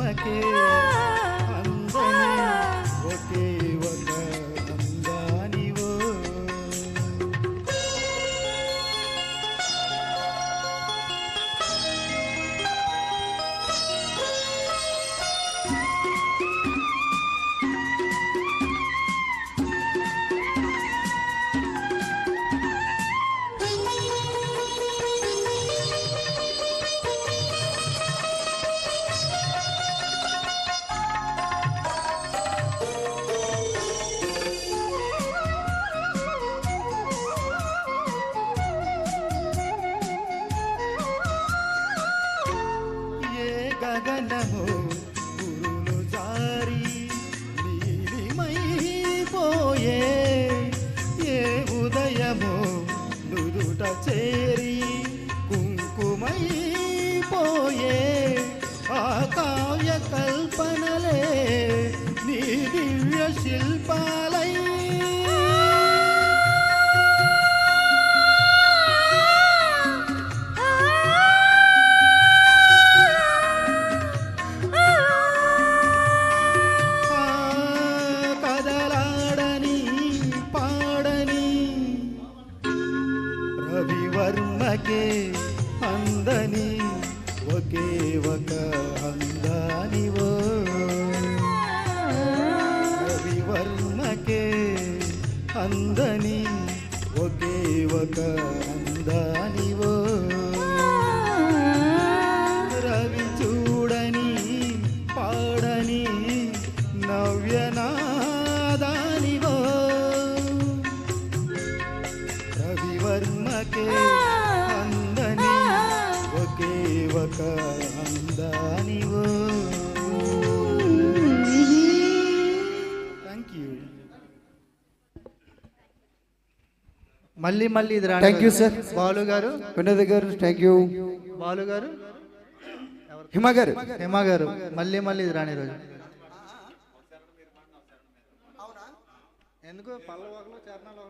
రవివర్మకే అందని నుదుట చేరి కుంకుమైపోయే రవివర్మకే అందని ఒకే ఒక అందానివో రవివర్మకే అందని ఒకే ఒక అందానివో రవి చూడని పాడని నవ్యనాదానివో రవివర్మకే మళ్ళీ మళ్ళీ ఇది you, రోజు. sir. బాలు గారు. వినోద్ గారు థ్యాంక్ యూ బాలు గారు. హిమ గారు. హేమ గారు మళ్ళీ మళ్ళీ ఇది రాని రోజు. ఎందుకు పల్లవగలు చరణాలు